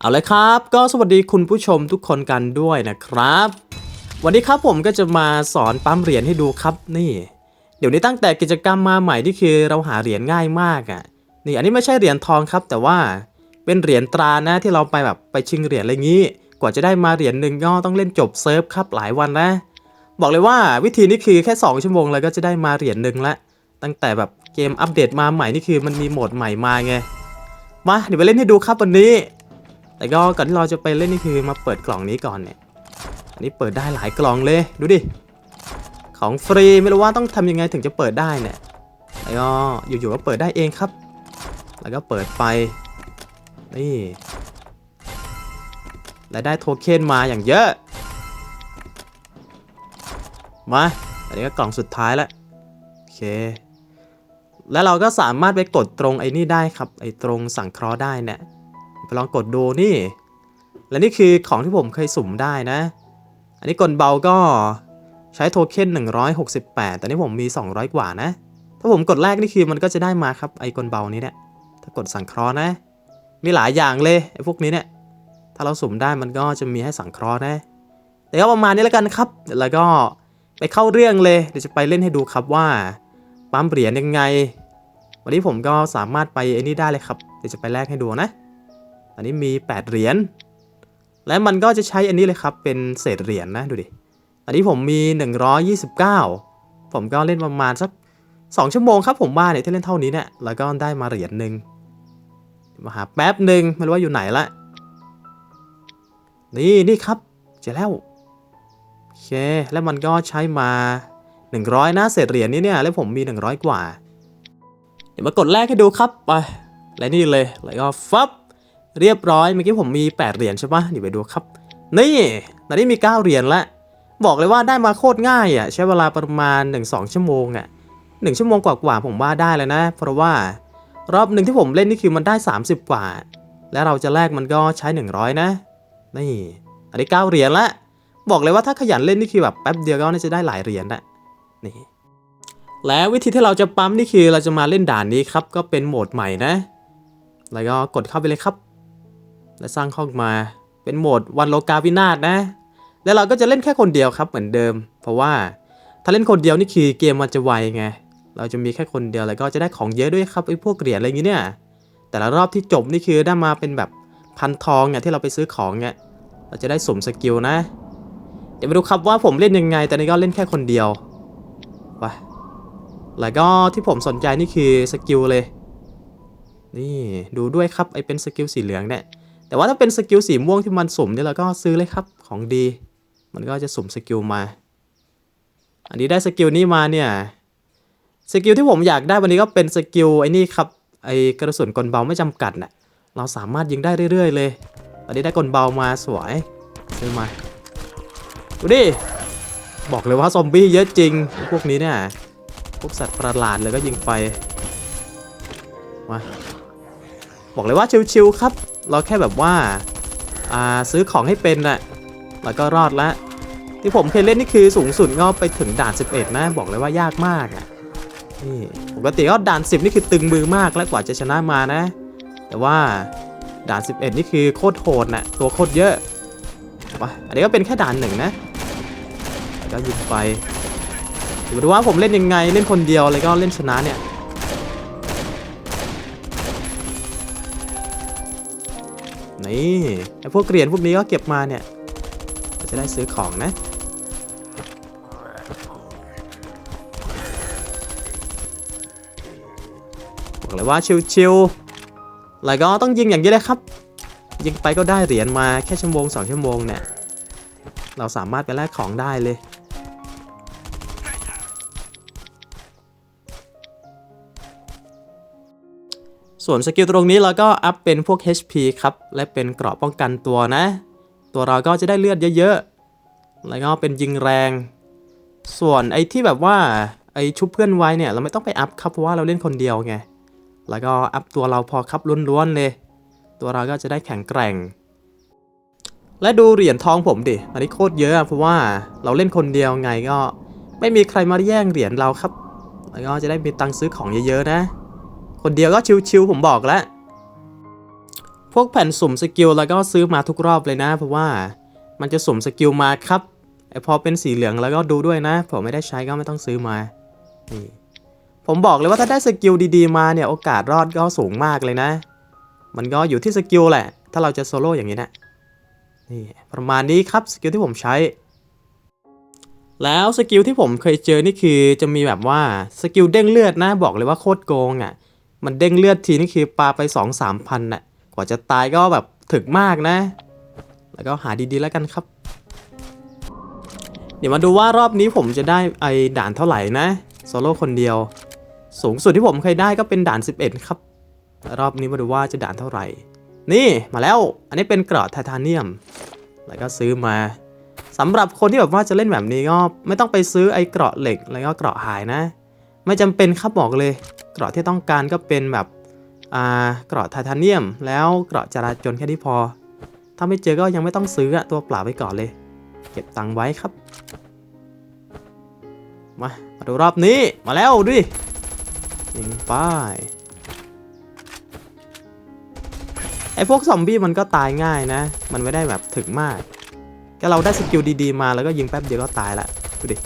เอาเลยครับ ก็สวัสดีคุณผู้ชมทุกคนกันด้วยนะครับ วันนี้ครับผมก็จะมาสอนปั๊มเหรียญให้ดูครับนี่ เดี๋ยวนี้ตั้งแต่กิจกรรมมาใหม่นี่คือเราหาเหรียญง่ายมากอะ่ะนี่อันนี้ไม่ใช่เหรียญทองครับ แต่ว่าเป็นเหรียญตรานะที่เราไปแบบไปชิงเหรียญอะไรงี้ กว่าจะได้มาเหรียญหนึ่งก็ต้องเล่นจบเซิร์ฟครับหลายวันนะ บอกเลยว่าวิธีนี้คือแค่ 2 ชั่วโมงแล้วก็จะได้มาเหรียญหนึ่งละตั้งแต่แบบเกมอัปเดตมาใหม่นี่คือมันมีโหมดใหม่มาไงมาเดี๋ยวไปเล่นให้ดูครับวันนี้ แต่ก็ก่อนที่เราจะไปเล่นนี่คือมาเปิดกล่องนี้ก่อนเนี่ยอันนี้เปิดได้หลายกล่องเลยดูดิของฟรีไม่รู้ว่าต้องทำยังไงถึงจะเปิดได้เนี่ยแล้วก็อยู่ๆก็เปิดได้เองครับ แล้วก็เปิดไปนี่และได้โทเค็นมาอย่างเยอะมาอันนี้ก็กล่องสุดท้ายแล้วโอเค แล้วเราก็สามารถไปกดตรงไอ้นี่ได้ครับไอ้ตรงสั่งเคราะห์ได้เนี่ย ไปลองกดดูนี่ และนี่คือของที่ผมเคยสุ่มได้นะ อันนี้กลเบาก็ใช้โทเค็น168 แต่นี่ผมมี 200 กว่านะ ถ้าผมกดแรกนี่คือมันก็จะได้มาครับไอ้กลเบานี้เนี่ย ถ้ากดสังเคราะห์นะ มีหลายอย่างเลยไอ้พวกนี้เนี่ย ถ้าเราสุ่มได้มันก็จะมีให้สังเคราะห์นะ แต่ก็ประมาณนี้แล้วกันครับเดี๋ยวแล้วก็ไปเข้าเรื่องเลย เดี๋ยวจะไปเล่นให้ดูครับว่าปั๊มเหรียญยังไง วันนี้ผมก็สามารถไปไอ้นี่ได้เลยครับ เดี๋ยวจะไปแลกให้ดูนะ อันนี้มี 8 เหรียญ และมันก็จะใช้อันนี้เลยครับ เป็นเศษเหรียญนะดูดิ อันนี้ผมมี 129 ผมก็เล่นประมาณสัก 2 ชั่วโมงครับผมว่าเนี่ยที่เล่นเท่านี้เนี่ย แล้วก็ได้มาเหรียญหนึ่งมาหาแป๊บหนึ่งไม่รู้ว่าอยู่ไหนละ นี่นี่ครับเจอแล้วโอเค แล้วมันก็ใช้มา 100 นะเศษเหรียญนี้เนี่ย แล้วผมมี 100 กว่า เดี๋ยวมากดแรกให้ดูครับไปและนี่เลย แล้วก็ฟับ เรียบร้อยเมื่อกี้ผมมี 8 เหรียญใช่ปะเดี๋ยวไปดูครับ นี่ตอนนี้มี 9 เหรียญละบอกเลยว่าได้มาโคตรง่ายอะใช้เวลาประมาณ 1-2 ชั่วโมงอะ1ชั่วโมงกว่าๆผมว่าได้แล้วนะ เพราะว่ารอบหนึ่งที่ผมเล่นนี่คือมันได้ 30 กว่า และเราจะแลกมันก็ใช้ 100 นะ นี่อันนี้9เหรียญละบอกเลยว่าถ้าขยันเล่นนี่คือแบบแป๊บเดียวก็น่าจะได้หลายเหรียญละนี่ และวิธีที่เราจะปั๊มนี่คือเราจะมาเล่นด่านนี้ครับก็เป็นโหมดใหม่นะ แล้วก็กดเข้าไปเลยครับ และสร้างห้องมาเป็นโหมดวันโลกาวินาศนะ แล้วเราก็จะเล่นแค่คนเดียวครับเหมือนเดิม เพราะว่าถ้าเล่นคนเดียวนี่คือเกมมันจะไวไง เราจะมีแค่คนเดียวแล้วก็จะได้ของเยอะด้วยครับไอ้พวกเหรียญอะไรอย่างงี้เนี่ย แต่ละรอบที่จบนี่คือได้มาเป็นแบบพันทองเนี่ยที่เราไปซื้อของเนี่ยเราจะได้สมสกิลนะ เดี๋ยวมาดูครับว่าผมเล่นยังไง แต่นี่ก็เล่นแค่คนเดียวไปแล้วก็ที่ผมสนใจนี่คือสกิลเลย นี่ดูด้วยครับไอเป็นสกิลสีเหลืองเนี่ย แต่ว่าถ้าเป็นสกิลสีม่วงที่มันสุ่มเนี่ยเราก็ซื้อเลยครับของดี มันก็จะสุ่มสกิลมา อันนี้ได้สกิลนี้มาเนี่ยสกิลที่ผมอยากได้วันนี้ก็เป็นสกิลไอ้นี่ครับไอกระสุนกลเบาไม่จำกัดน่ะเราสามารถยิงได้เรื่อย ๆ เลยอันนี้ได้กลเบามาสวยซื้อมาดูดิบอกเลยว่าซอมบี้เยอะจริง พวกนี้เนี่ยพวกสัตว์ประหลาดเลยก็ยิงไปมาบอกเลยว่าชิวๆครับ เราแค่แบบว่าอ่าซื้อของให้เป็นน่ะแล้วก็รอดละที่ผมเคยเล่นนี่คือสูงสุดก็ไปถึงด่าน 11 นะ บอกเลยว่ายากมากอะนี่ปกติก็ด่าน 10 นี่คือตึงมือมากแล้วกว่าจะชนะมานะ แต่ว่าด่าน 11 นี่คือโคตรโหดนะตัวโคตรเยอะไปอันนี้ก็เป็นแค่ด่านหนึ่งนะแล้วก็ยิงไปเดี๋ยวมาดูว่าผมเล่นยังไงเล่นคนเดียวแล้วก็เล่นชนะเนี่ย นี่ไอพวกเหรียญพวกนี้ก็เก็บมาเนี่ยจะได้ซื้อของนะ บอกเลยว่าชิวๆแล้วก็ต้องยิงอย่างนี้เลยครับ ยิงไปก็ได้เหรียญมาแค่ชั่วโมงสองชั่วโมงเนี่ย เราสามารถไปแลกของได้เลย ส่วนสกิลตรงนี้เราก็อัพเป็นพวก HP ครับ และเป็นเกราะป้องกันตัวนะ ตัวเราก็จะได้เลือดเยอะๆ แล้วก็เป็นยิงแรง ส่วนไอ้ที่แบบว่าไอ้ชุบเพื่อนไว้เนี่ยเราไม่ต้องไปอัพครับเพราะว่าเราเล่นคนเดียวไง แล้วก็อัพตัวเราพอครับล้วนๆเลย ตัวเราก็จะได้แข็งแกร่ง และดูเหรียญทองผมดิ อันนี้โคตรเยอะเพราะว่าเราเล่นคนเดียวไงก็ ไม่มีใครมาแย่งเหรียญเราครับ แล้วก็จะได้มีตังค์ซื้อของเยอะๆนะ คนเดียวก็ชิวๆผมบอกแล้ว พวกแผ่นสุ่มสกิลแล้วก็ซื้อมาทุกรอบเลยนะ เพราะว่ามันจะสุ่มสกิลมาครับไอพอเป็นสีเหลืองแล้วก็ดูด้วยนะผมไม่ได้ใช้ก็ไม่ต้องซื้อมานี่ผมบอกเลยว่าถ้าได้สกิลดีๆมาเนี่ยโอกาสรอดก็สูงมากเลยนะ มันก็อยู่ที่สกิลแหละ ถ้าเราจะโซโล่อย่างนี้นะนี่ประมาณนี้ครับสกิลที่ผมใช้ แล้วสกิลที่ผมเคยเจอนี่คือจะมีแบบว่าสกิลเด้งเลือดนะบอกเลยว่าโคตรโกงอะ มันเด้งเลือดทีนี่คือปลาไป 2 3พันน่ะกว่าจะตายก็แบบถึกมากนะ แล้วก็หาดีๆแล้วกันครับ เดี๋ยวมาดูว่ารอบนี้ผมจะได้ไอ้ด่านเท่าไหร่นะโซโล่คนเดียว สูงสุดที่ผมเคยได้ก็เป็นด่าน 11 ครับ รอบนี้มาดูว่าจะด่านเท่าไหร่ นี่มาแล้วอันนี้เป็นเกราะไทเทเนียม แล้วก็ซื้อมาสำหรับคนที่แบบว่าจะเล่นแบบนี้ก็ไม่ต้องไปซื้อไอ้เกราะเหล็กแล้วก็เกราะหายนะ ไม่จำเป็นครับบอกเลย เกราะที่ต้องการก็เป็นแบบเกราะไทเทเนียม แล้วเกราะจราจรแค่นี้พอ ถ้าไม่เจอก็ยังไม่ต้องซื้อตัวเปล่าไปก่อนเลย เก็บตังค์ไว้ครับ มามาดูรอบนี้มาแล้วดิยิงป้ายไอพวกซอมบี้มันก็ตายง่ายนะ มันไม่ได้แบบถึงมาก ก็เราได้สกิลดีๆมาแล้วก็ยิงแป๊บเดียวก็ตายละดูดิ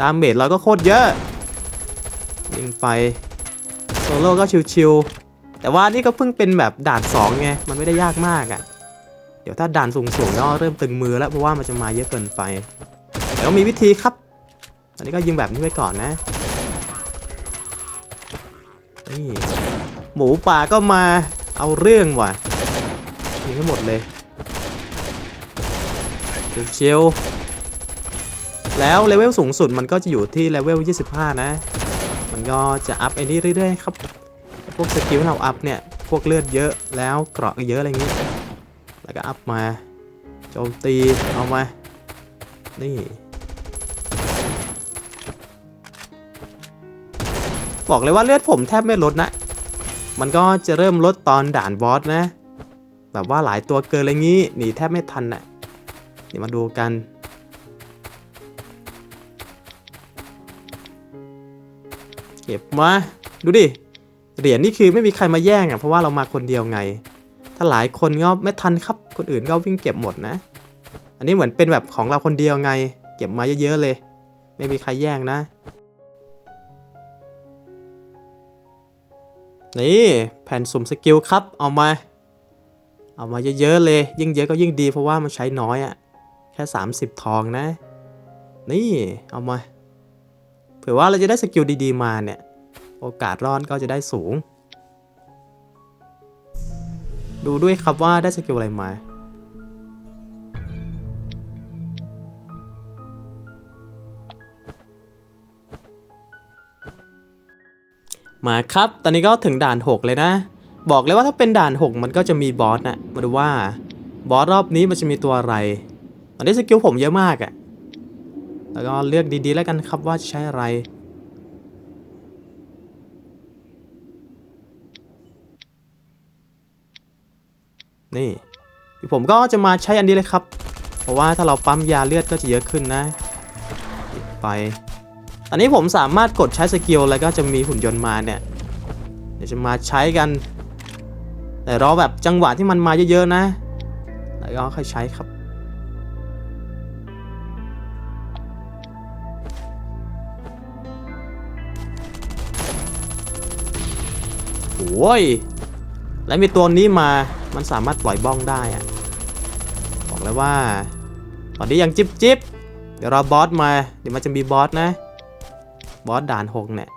ดาเมจเราก็โคตรเยอะ ยิงไป โซโล่ก็ชิวๆ แต่ว่านี่ก็เพิ่งเป็นแบบด่าน2ไง มันไม่ได้ยากมากอะ่ะ เดี๋ยวถ้าด่านสูงๆก็เริ่มตึงมือแล้วเพราะว่ามันจะมาเยอะเกินไป แต่ก็มีวิธีครับอันนี้ก็ยิงแบบนี้ไว้ก่อนนะ นี่ หมูป่าก็มาเอาเรื่องว่ะยิงให้หมดเลยเชียวๆ แล้วเลเวลสูงสุดมันก็จะอยู่ที่เลเวล 25 นะ มันก็จะอัพไอ้นี่เรื่อยๆครับ พวกสกิลเราอัพเนี่ย พวกเลือดเยอะแล้วเกราะเยอะอะไรอย่างงี้แล้วก็อัพมาโจมตีเอามา นี่ บอกเลยว่าเลือดผมแทบไม่ลดนะ มันก็จะเริ่มลดตอนด่านบอสนะ แบบว่าหลายตัวเกินอะไรงี้หนีแทบไม่ทันน่ะเดี๋ยวมาดูกัน ก็บมา ดูดิ เหรียญนี่คือไม่มีใครมาแย่งอะเพราะว่าเรามาคนเดียวไง ถ้าหลายคนก็ไม่ทันครับ คนอื่นก็วิ่งเก็บหมดนะ อันนี้เหมือนเป็นแบบของเราคนเดียวไง เก็บมาเยอะๆเลย ไม่มีใครแย่งนะ นี่แผ่นสุ่มสกิลครับ เอามา เอามาเยอะๆเลย ยิ่งเยอะก็ยิ่งดีเพราะว่ามันใช้น้อยอะ่ะ แค่ 30 ทองนะ นี่ เอามา เผื่อว่าเราจะได้สกิลดีๆมาเนี่ย โอกาสรอดก็จะได้สูง ดูด้วยครับว่าได้สกิลอะไรมา มาครับ ตอนนี้ก็ถึงด่าน 6 เลยนะ บอกเลยว่าถ้าเป็นด่าน 6 มันก็จะมีบอสนะมาดูว่าบอสรอบนี้มันจะมีตัวอะไร ตอนนี้สกิลผมเยอะมากอะ่ะ แล้วก็เลือกดีๆ แล้วกันครับว่าจะใช้อะไร นี่ผมก็จะมาใช้อันนี้เลยครับ เพราะว่าถ้าเราปั๊มยาเลือดก็จะเยอะขึ้นนะ ไปตอนนี้ผมสามารถกดใช้สกิลแล้วก็จะมีหุ่นยนต์มาเนี่ย เดี๋ยวจะมาใช้กัน แต่รอแบบจังหวะที่มันมาเยอะๆนะ แล้วก็ค่อยใช้ครับ โอ้ย แล้วมีตัวนี้มา มันสามารถปล่อยบ้องได้อะบอกเลยว่า ตอนนี้ยังจิบจิบเดี๋ยวรอบอสมา เดี๋ยวมันจะมีบอสนะ บอสด่านหกเนี่ย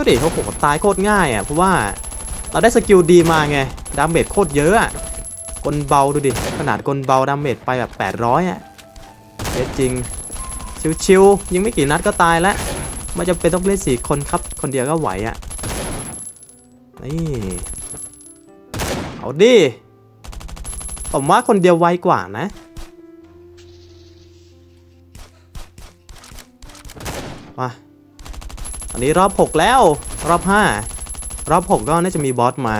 ก็เด็กเขาโหตายโคตรง่ายอะเพราะว่าเราได้สกิลดีมาไง ดาเมจโคตรเยอะอะ ลเบาดูดิ ขนาดกลเบาดาเมจไปแบบ800อะเอจริง ชิวๆยิงไม่กี่นัดก็ตายแล้วไม่จำเป็นต้องเล่นสี่คนครับ คนเดียวก็ไหวอะ นี่ เอาดิ ผมว่าคนเดียวไวกว่านะ มาอันนี้รอบ 6 แล้ว รอบ 5 รอบ 6 ก็น่าจะมีบอสมา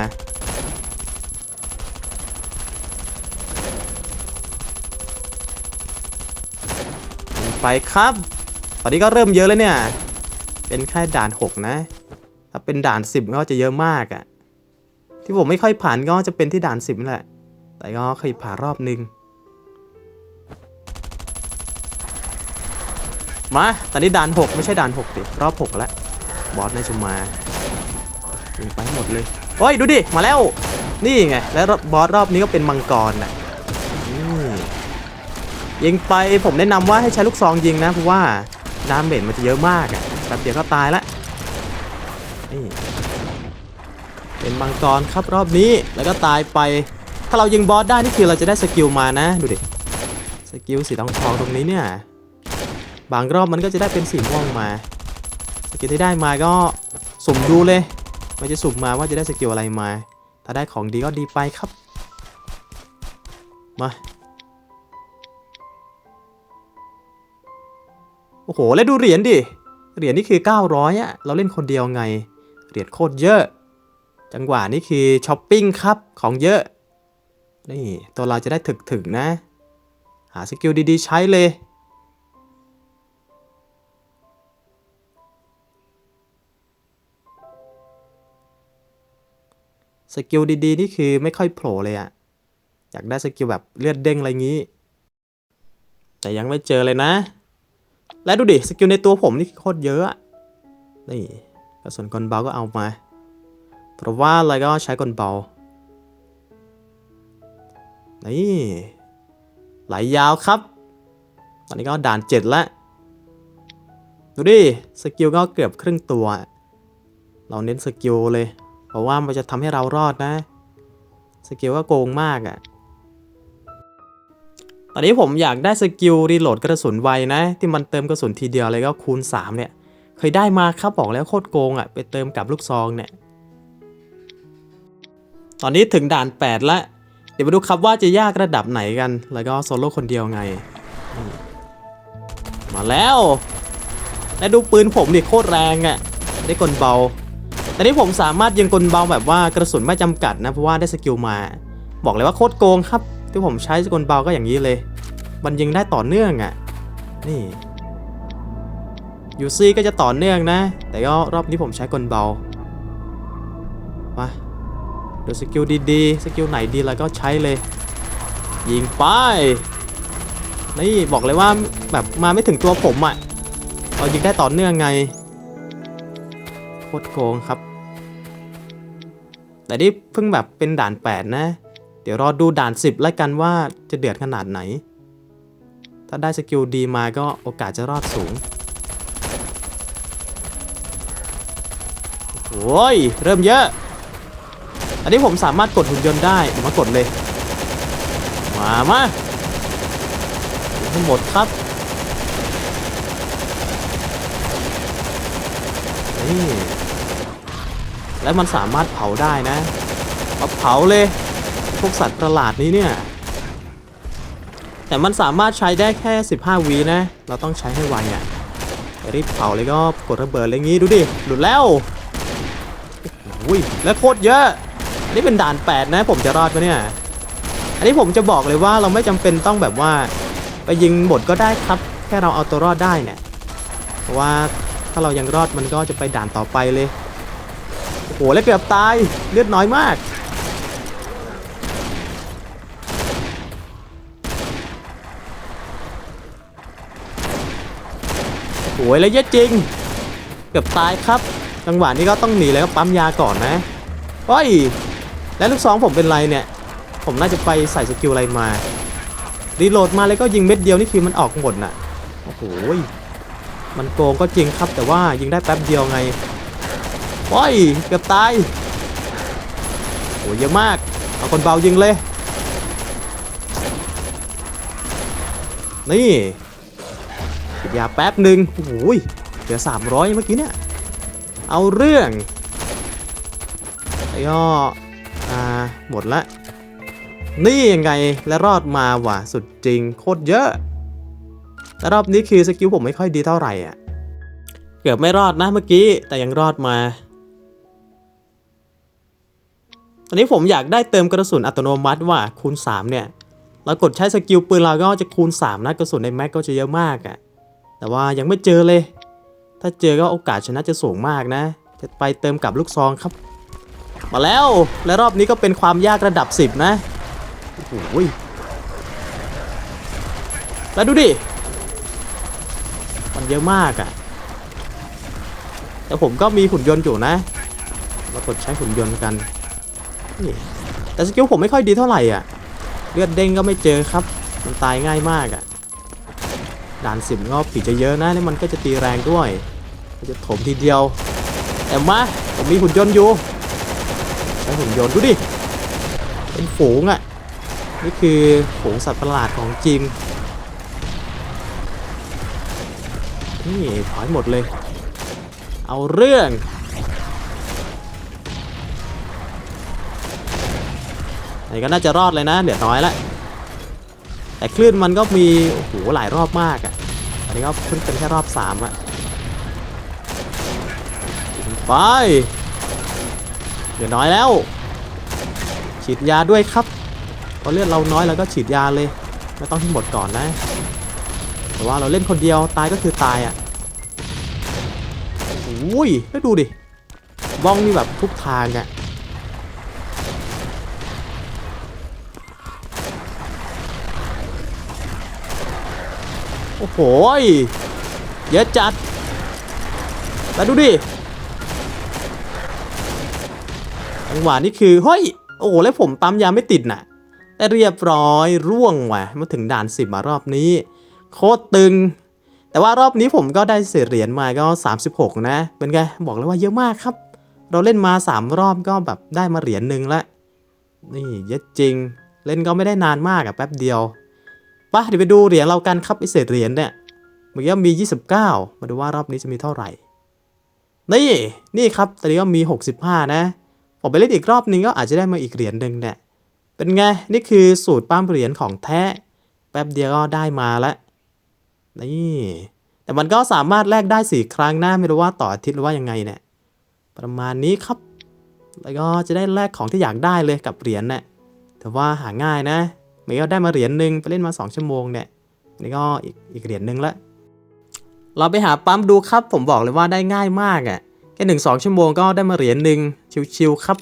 ไปครับ ตอนนี้ก็เริ่มเยอะแล้วเนี่ย เป็นแค่ด่าน 6 นะ ถ้าเป็นด่าน 10 ก็จะเยอะมากอะที่ผมไม่ค่อยผ่านก็จะเป็นที่ด่าน 10นั่แหละ แต่ก็เคยผ่านรอบนึง มา ตอนนี้ด่าน 6 ไม่ใช่ด่าน6ดิรอบ 6 แล้ว บอสน่าจะมายิงไปหมดเลย โอ้ย ดูดิ มาแล้ว นี่ไง แล้วบอสรอบนี้ก็เป็นมังกรน่ะ ยิงไปผมแนะนำว่าให้ใช้ลูกซองยิงนะเพราะว่าดาเมจมันจะเยอะมากอะแป๊บเดียวก็ตายละนี่เป็นมังกรครับรอบนี้แล้วก็ตายไป ถ้าเรายิงบอสได้นี่คือเราจะได้สกิลมานะดูดิสกิลสีทองทองตรงนี้เนี่ยบางรอบมันก็จะได้เป็นสีม่วงมา สกิลที่ได้มาก็สุ่มดูเลย มันจะสุ่มมาว่าจะได้สกิลอะไรมา ถ้าได้ของดีก็ดีไปครับ มา โอ้โห แล้วดูเหรียญดิ เหรียญนี่คือ 900อะเราเล่นคนเดียวไง เหรียญโคตรเยอะ จังหวะนี่คือช้อปปิ้งครับ ของเยอะ นี่ ตัวเราจะได้ถึกๆนะ หาสกิลดีๆ ใช้เลย สกิลดีๆ นี่คือไม่ค่อยโผล่เลยอะอยากได้สกิลแบบเลือดเด้งอะไรงี้ แต่ยังไม่เจอเลยนะ และดูดิสกิลในตัวผมนี่โคตรเยอะอะนี่กระสุนกลเบาก็เอามา เพราะว่าอะไรก็ใช้กลเบา นี่ไหลยาวครับ ตอนนี้ก็ด่านเจ็ดแล้ว ดูดิสกิลก็เกือบครึ่งตัว เราเน้นสกิลเลย เพราะว่ามันจะทำให้เรารอดนะ สกิลก็โกงมากอะ่ะ ตอนนี้ผมอยากได้สกิลรีโหลดกระสุนไวนะ ที่มันเติมกระสุนทีเดียวเลยก็คูณ 3 เนี่ย เคยได้มาครับบอกแล้วโคตรโกงอะ่ะ ไปเติมกับลูกซองเนี่ย ตอนนี้ถึงด่าน8แล้วเดี๋ยวมาดูครับว่าจะยากระดับไหนกัน แล้วก็โซโล่คนเดียวไง มาแล้ว และดูปืนผมดิโคตรแรงอะ่ะ ได้กลเบาแต่นี้ผมสามารถยิงกลเบาแบบว่ากระสุนไม่จำกัดนะเพราะว่าได้สกิลมา บอกเลยว่าโคตรโกงครับ ที่ผมใช้กลเบาก็อย่างนี้เลย มันยิงได้ต่อเนื่องอะ่ะ นี่ยูซี่ก็จะต่อเนื่องนะ แต่ก็รอบนี้ผมใช้กลเบา มาดูสกิลดีๆ สกิลไหนดีแล้วก็ใช้เลย ยิงไป นี่บอกเลยว่าแบบมาไม่ถึงตัวผมอะ่ะเรายิงได้ต่อเนื่องไง โคตรโกงครับ แต่นี่เพิ่งแบบเป็นด่าน 8 นะ ดี๋ยวรอดูด่าน 10แล้วกันว่าจะเดือดขนาดไหน ถ้าได้สกิลดีมาก็โอกาสจะรอดสูงโอ้ย เริ่มเยอะ อันนี้ผมสามารถกดหุ่นยนต์ได้ผมมากดเลย มามาทั้งหมดครับ นี่ และมันสามารถเผาได้นะ เอาเผาเลย พวกสัตว์ประหลาดนี้เนี่ย แต่มันสามารถใช้ได้แค่ 15วีนะ เราต้องใช้ให้ไวอะรีบเผาเลยก็กดระเบิดอะไรงี้ดูดิ หลุดแล้วอุ้ยแล้วโคตรเยอะนนี้เป็นด่าน 8 นะผมจะรอดปะเนี่ย อันนี้ผมจะบอกเลยว่าเราไม่จำเป็นต้องแบบว่า ไปยิงหมดก็ได้ครับ แค่เราเอาตัวรอดได้เนี่ยเพราะว่าถ้าเรายังรอดมันก็จะไปด่านต่อไปเลย โอ้โหแล้วเกือบตายเลือดน้อยมาก โอ้ยแล้วเยอะจริง เกือบตายครับจังหวะนี้ก็ต้องหนีแล้วก็ปั๊มยาก่อนนะเฮ้ยแล้วลูกซองผมเป็นไรเนี่ย ผมน่าจะไปใส่สกิลอะไรมารีโหลดมาเลยก็ยิงเม็ดเดียวนี่คือมันออกหมดน่ะโอ้โหมันโกงก็จริงครับแต่ว่ายิงได้แป๊บเดียวไงโอ้ยเกือบตายโอ้ยเยอะมากเอาคนเบายิงเลยนี่ ฉีดยาแป๊บหนึ่งโอ้ยเหลือสามร้อยเมื่อกี้เนี่ย เอาเรื่องแล้วก็อ่าหมดละ นี่ยังไงและรอดมาว่ะสุดจริงโคตรเยอะ แต่รอบนี้คือสกิลผมไม่ค่อยดีเท่าไหร่อะ เกือบไม่รอดนะเมื่อกี้ แต่ยังรอดมาตอนนี้ผมอยากได้เติมกระสุนอัตโนมัติว่าคูณ 3 เนี่ย เรากดใช้สกิลปืนเราก็จะคูณ 3นะกระสุนในแม็กก็จะเยอะมากอะ่ะ แต่ว่ายังไม่เจอเลย ถ้าเจอก็โอกาสชนะจะสูงมากนะ จะไปเติมกับลูกซองครับ มาแล้ว และรอบนี้ก็เป็นความยากระดับ 10 นะ โอ้โหยแล้วดูดิ มันเยอะมากอะ่ะ แต่ผมก็มีหุ่นยนต์อยู่นะ มากดใช้หุ่นยนต์กัน นี่ แต่สกิลผมไม่ค่อยดีเท่าไหร่อะ เลือดเด้งก็ไม่เจอครับ มันตายง่ายมากอะ ด่านสิบก็ผีจะเยอะนะแล้วมันก็จะตีแรงด้วยจะถมทีเดียวแต่มาผมมีหุ่นยนต์อยู่ใช้หุ่นยนต์ดูดิเป็นฝูงอะนี่คือฝูงสัตว์ประหลาดของจริงนี่ถอยหมดเลย เอาเรื่องอันก็น่าจะรอดเลยนะเหลือน้อยละ แต่คลื่นมันก็มีโอ้โหหลายรอบมากอะ่ะอันนี้ก็เพิ่งเป็นแค่รอบสามอะไปเหลือน้อยแล้ว ฉีดยาด้วยครับเพราะเลือดเราน้อยเราก็ฉีดยาเลย ไม่ต้องที่หมดก่อนนะ แต่ว่าเราเล่นคนเดียวตายก็คือตายอะ่ะโอ้ยแล้วดูดิบ้องนี่แบบทุกทางอะ่ะ โอ้โหเยอะจัด แล้วดูดิ จังหวะนี้คือเฮ้ย โอ้โห แล้วผมปั๊มยาไม่ติดน่ะแต่เรียบร้อยร่วงว่ะมาถึงด่านสิบมารอบนี้ โคตรตึง แต่ว่ารอบนี้ผมก็ได้เศษเหรียญมาก็ 36 นะ เป็นไง บอกเลยว่าเยอะมากครับ เราเล่นมา 3 รอบก็แบบได้มาเหรียญหนึ่งละ นี่เยอะจริง เล่นก็ไม่ได้นานมากอะแป๊บเดียว ปะเดี๋ยวไปดูเหรียญเรากันครับไอเศษเหรียญเนี่ยเมื่อกี้มี 29 มาดูว่ารอบนี้จะมีเท่าไหร่ นี่ นี่ครับตอนนี้ก็มี 65 นะผมไปเล่นอีกรอบนึงก็อาจจะได้มาอีกเหรียญหนึ่งเนี่ยเป็นไง นี่คือสูตรปั้มเหรียญของแท้ แป๊บเดียวก็ได้มาแล้ว นี่ แต่มันก็สามารถแลกได้ 4 ครั้งนะไม่รู้ว่าต่ออาทิตย์หรือว่ายังไงเนี่ยประมาณนี้ครับ แล้วก็จะได้แลกของที่อยากได้เลยกับเหรียญเนี่ยแต่ว่าหาง่ายนะ เมื่ก็ได้มาเหรียญหนึ่งไปเล่นมา 2 ชั่วโมงเนี่ยนนี่ก็อีกอีกเหรียญหนึ่งละเราไปหาปั๊มดูครับ ผมบอกเลยว่าได้ง่ายมากอะ่ะแค่หนึ่งสองชั่วโมงก็ได้มาเหรียญหนึ่งชิวๆครับ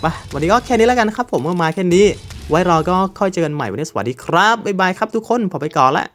ไปวันนี้ก็แค่นี้แล้วกันครับ ผมก็มาแค่นี้ ไว้รอก็ค่อยเจอกันใหม่วันนี้สวัสดีครับบ๊ายบายครับทุกคนผมไปก่อนละ